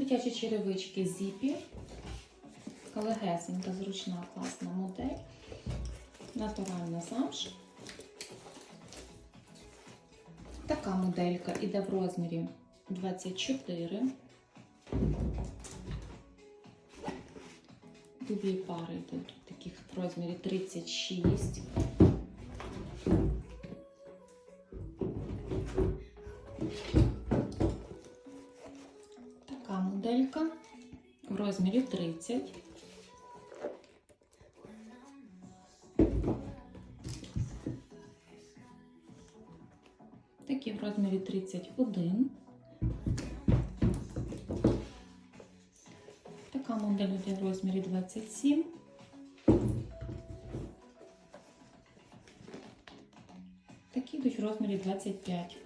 Дитячі черевички зіпі. Така легесенька, зручна, класна модель. Натуральна замш. Така моделька іде в розмірі 24. Дві пари йдуть таких в розмірі 36. Така моделька в розмірі 30. Такі в розмірі 31. Така модель йде в розмірі 27. Такі йдуть в розмірі 25.